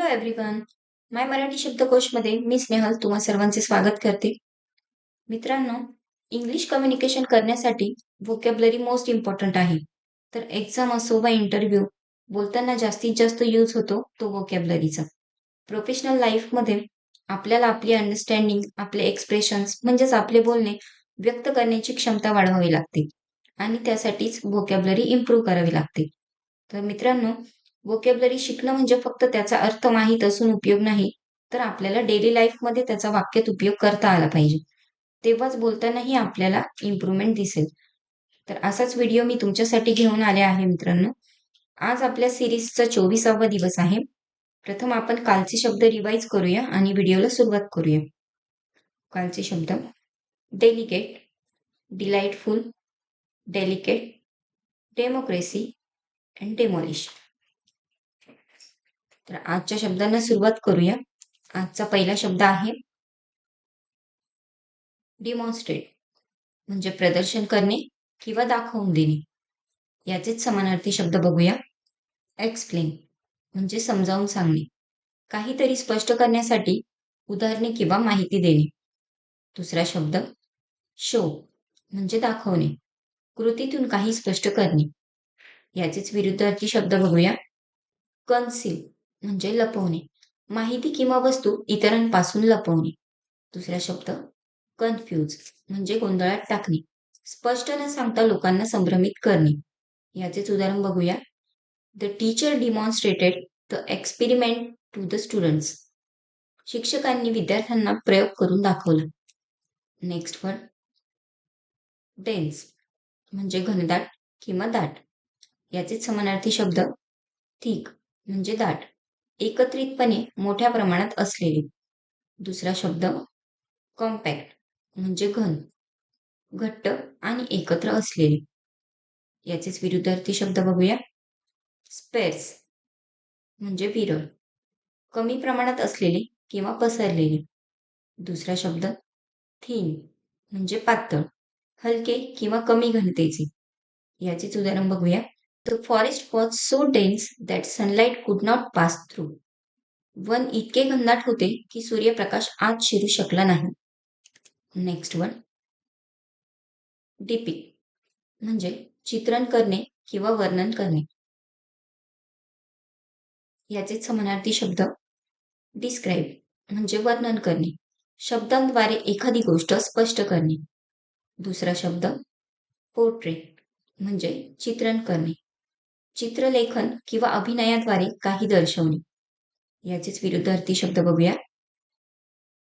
Hello everyone. माय मराठी शब्दकोशमध्ये मी स्नेहल तुम्हा सर्वांचे स्वागत करते. मित्रांनो इंग्लिश कम्युनिकेशन करण्यासाठी व्होकॅबलरी मोस्ट इम्पॉर्टंट आहे. तर एक्झाम असो वा इंटरव्ह्यू बोलताना जास्तीत जास्त यूज होतो तो व्होकॅबलरीचा प्रोफेशनल लाईफमध्ये आपल्याला आपली अंडरस्टँडिंग आपले एक्सप्रेशन्स म्हणजेच आपले बोलणे व्यक्त करण्याची क्षमता वाढवावी लागते. आणि त्यासाठीच व्होकॅबलरी इम्प्रूव्ह करावी लागते. तर मित्रांनो वोकॅबलरी शिकणं म्हणजे फक्त त्याचा अर्थ माहीत असून उपयोग नाही तर आपल्याला डेली लाईफमध्ये त्याचा वाक्यात उपयोग करता आला पाहिजे. तेव्हाच बोलतानाही आपल्याला इम्प्रुव्हमेंट दिसेल. तर असाच व्हिडिओ मी तुमच्यासाठी घेऊन आले आहे मित्रांनो. आज आपल्या सिरीजचा चोवीसावा दिवस आहे. प्रथम आपण कालचे शब्द रिवाईज करूया आणि व्हिडिओला सुरुवात करूया. कालचे शब्द. Delicate delightful delicate democracy and demolish तर आजच्या शब्दांना सुरुवात करूया. आजचा पहिला शब्द आहे डिमॉन्स्ट्रेट म्हणजे प्रदर्शन करणे किंवा दाखवून देणे. याचेच समानार्थी शब्द बघूया. एक्सप्लेन म्हणजे समजावून सांगणे. काहीतरी स्पष्ट करण्यासाठी उदाहरणे किंवा माहिती देणे. दुसरा शब्द शो म्हणजे दाखवणे. कृतीतून काही स्पष्ट करणे. याचेच विरुद्धार्थी शब्द बघूया. कन्सिल म्हणजे लपवणे. माहिती किंवा वस्तू इतरांपासून लपवणे. दुसरा शब्द कन्फ्यूज म्हणजे गोंधळात टाकणे. स्पष्ट न सांगता लोकांना संभ्रमित करणे. याचेच उदाहरण बघूया. The teacher demonstrated the experiment to the students शिक्षकांनी विद्यार्थ्यांना प्रयोग करून दाखवला. नेक्स्ट वर डेन्स म्हणजे घनदाट किंवा दाट. याचे समानार्थी शब्द थिक म्हणजे दाट. एकत्रितपणे मोठ्या प्रमाणात असलेले. दुसरा शब्द कॉम्पॅक्ट म्हणजे घन घट्ट आणि एकत्र असलेले. याचेच विरुद्धार्थी शब्द बघूया. स्पेर्स म्हणजे विरळ कमी प्रमाणात असलेले किंवा पसरलेले. दुसरा शब्द थीन म्हणजे पातळ हलके किंवा कमी घनतेचे. याचेच उदाहरण बघूया. The forest was so dense that sunlight could not pass through. वन इतके घनदाट होते की सूर्यप्रकाश आत शिरू शकला नाही. नेक्स्ट वन डिपिक म्हणजे चित्रण करणे किंवा वर्णन करणे. याचे समानार्थी शब्द डिस्क्राईब म्हणजे वर्णन करणे. शब्दांद्वारे एखादी गोष्ट स्पष्ट करणे. दुसरा शब्द पोर्ट्रेट म्हणजे चित्रण करणे. चित्रलेखन किंवा अभिनयाद्वारे काही दर्शवणे. याचेच विरुद्धार्थी शब्द बघूया.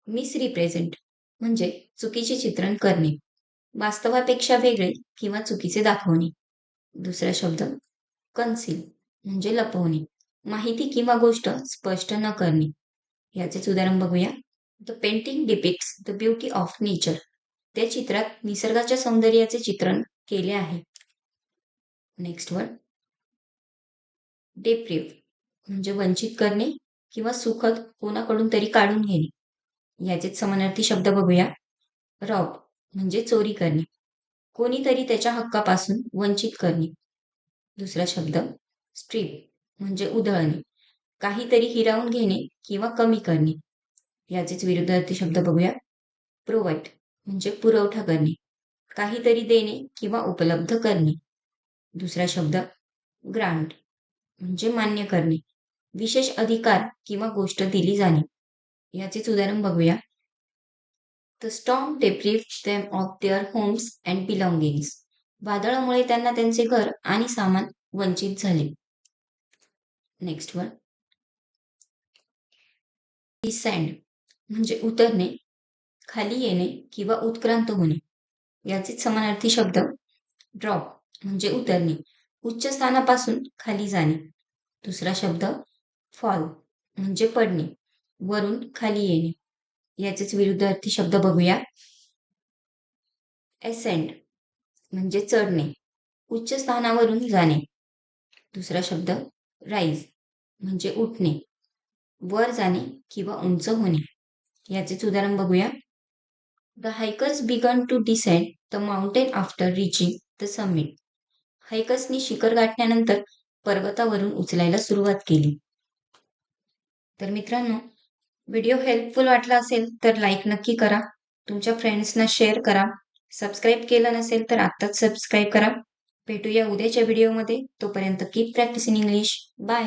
मिस रिप्रेझेंट म्हणजे चुकीचे चित्रण करणे. वास्तवापेक्षा वेगळे किंवा चुकीचे दाखवणे. दुसरा शब्द कन्सिल म्हणजे लपवणे. माहिती किंवा गोष्ट स्पष्ट न करणे. याचेच उदाहरण बघूया. The painting depicts the beauty of nature त्या चित्रात निसर्गाच्या सौंदर्याचे चित्रण केले आहे. नेक्स्ट वर्ड डेप्रिव म्हणजे वंचित करणे किंवा सुखद कोणाकडून तरी काढून घेणे. याचेच समानार्थी शब्द बघूया. रॉब म्हणजे चोरी करणे. कोणीतरी त्याच्या हक्कापासून वंचित करणे. दुसरा शब्द स्ट्रीप म्हणजे उधळणे. काहीतरी हिरावून घेणे किंवा कमी करणे. याचेच विरुद्धार्थी शब्द बघूया. प्रोव्हाइड म्हणजे पुरवठा करणे. काहीतरी देणे किंवा उपलब्ध करणे. दुसरा शब्द ग्रांट म्हणजे मान्य करणे. विशेष अधिकार किंवा गोष्ट दिली जाणे. याचेच उदाहरण बघूया. The storm deprive them of their homes and belongings वादळामुळे त्यांना त्यांचे घर आणि सामान वंचित झाले. नेक्स्ट वन डिसँड म्हणजे उतरणे खाली येणे किंवा उत्क्रांत होणे. याचे समानार्थी शब्द. ड्रॉप म्हणजे उतरणे. उच्च स्थानापासून खाली जाणे. दुसरा शब्द फॉल म्हणजे पडणे वरून खाली येणे. याचेच विरुद्धार्थी शब्द बघूया. एसेंड म्हणजे चढणे उच्च स्थानावरून जाणे. दुसरा शब्द राईज म्हणजे उठणे वर जाणे किंवा उंच होणे. याचेच उदाहरण बघूया. The hikers began to descend the mountain after reaching the summit हायकर्सनी शिखर गाठल्यानंतर पर्वतावरून उचलायला सुरुवात केली. तर मित्रांनो व्हिडिओ हेल्पफुल वाटला असेल तर लाईक नक्की करा. तुमच्या फ्रेंड्सना शेअर करा. सबस्क्राईब केलं नसेल तर आत्ताच सबस्क्राईब करा. भेटूया उद्याच्या व्हिडिओमध्ये तोपर्यंत keep practice in English bye